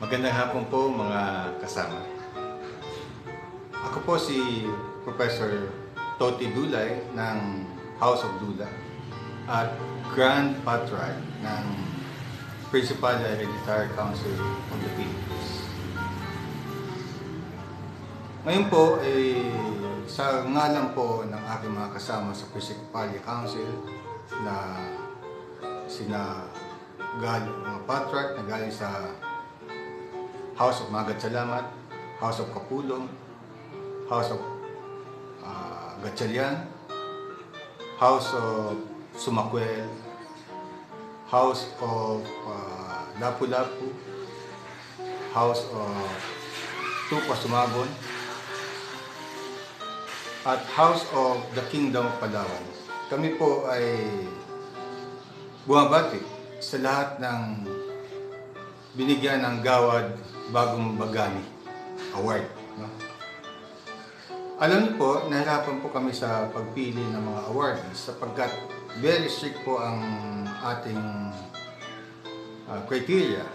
Magandang hapon po mga kasama. Ako po si Professor Toti Dulay ng House of Dula at Grand Patron ng Principal Hereditary Council of the Philippines. Ngayon po, eh, sa ngalan po ng aking mga kasama sa Principal Council na sina galing mga patrak na galing sa House of Magat Salamat, House of Kapulong, House of uh, Gatchalian, House of Sumakwel, House of uh, Lapu-Lapu, House of Tupa Sumabon, at House of the Kingdom of Palawan. Kami po ay bumabati sa lahat ng binigyan ng Gawad Bagong Bagani Award. No? Alam po, nahirapan po kami sa pagpili ng mga awards sapagkat very strict po ang ating uh, criteria.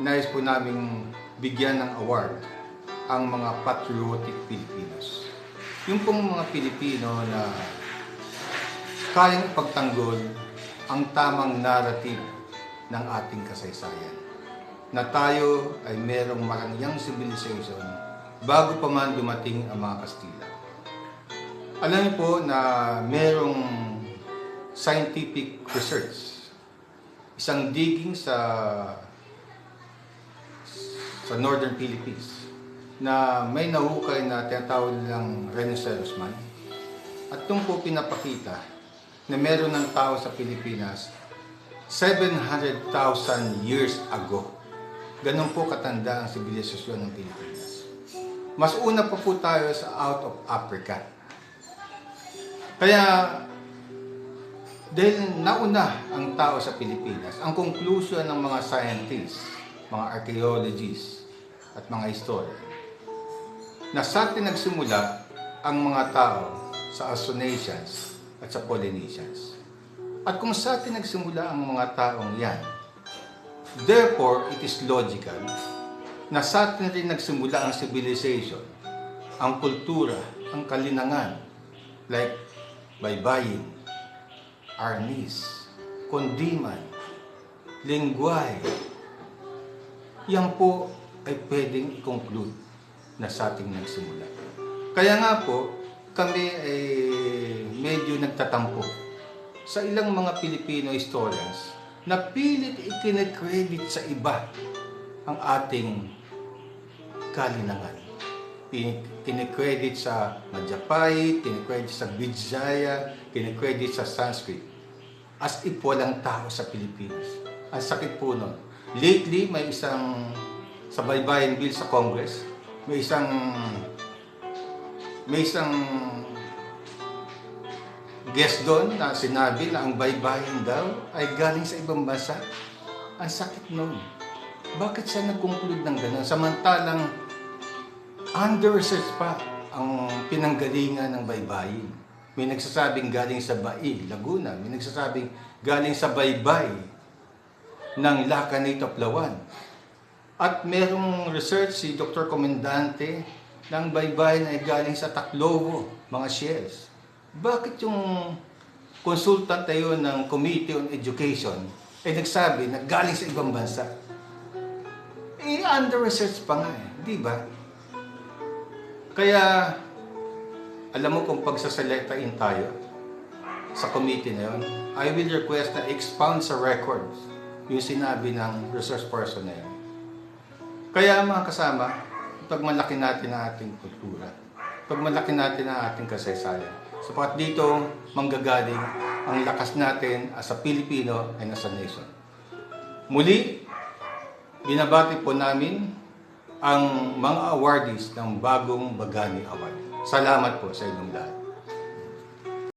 Nais po namin bigyan ng award ang mga patriotic Filipinos. Yung pong mga Pilipino na kayang ipagtanggol ang tamang narrative ng ating kasaysayan. Na tayo ay merong marangyang civilization bago pa man dumating ang mga Kastila. Alam niyo po na merong scientific research, isang digging sa sa Northern Philippines na may nahukay na tinatawag nilang Rhinoceros man. At doon po pinapakita na meron ng tao sa Pilipinas 700,000 years ago. Ganun po katanda ang sibilisasyon ng Pilipinas. Mas una pa po tayo sa out of Africa. Kaya, dahil nauna ang tao sa Pilipinas, ang conclusion ng mga scientists, mga archaeologists, at mga historian, na sa atin nagsimula ang mga tao sa Austronacians at sa Polynesians. At kung sa atin nagsimula ang mga taong yan, therefore, it is logical na sa atin rin nagsimula ang civilization, ang kultura, ang kalinangan, like baybayin, arnis, kondiman, lingway. Yan po ay pwedeng i-conclude na sa ating nagsimula. Kaya nga po, kami ay medyo nagtatampo sa ilang mga Filipino historians na pilit ikinecredit sa iba ang ating kalinangan. Kinikredit sa Majapahit, kinikredit sa Vijaya, kinikredit sa Sanskrit. As if walang tao sa Pilipinas. Ang sakit po nun. Lately, may isang sa baybayin bill sa Congress, may isang may isang guest doon na sinabi na ang baybayin daw ay galing sa ibang bansa. Ang sakit nun. Bakit siya nag-conclude ng gano'n? Samantalang under-research pa ang pinanggalingan ng baybayin. May nagsasabing galing sa Bai, Laguna. May nagsasabing galing sa baybay ng Lacanate of Lawan. At merong research si Dr. Komendante ng baybayin ay galing sa Taclobo, mga shells. Bakit yung consultant na yun ng Committee on Education ay nagsabi na galing sa ibang bansa? Eh, under-research pa nga eh, di ba? Kaya, alam mo kung pagsaselectain tayo sa committee na yun, I will request na expound sa records yung sinabi ng research person na yun. Kaya mga kasama, pagmalaki natin ang ating kultura, pagmalaki natin ang ating kasaysayan, sapat dito manggagaling ang lakas natin as a Pilipino and as a nation. Muli, binabati po namin ang mga awardees ng bagong Bagani Award. Salamat po sa inyong lahat.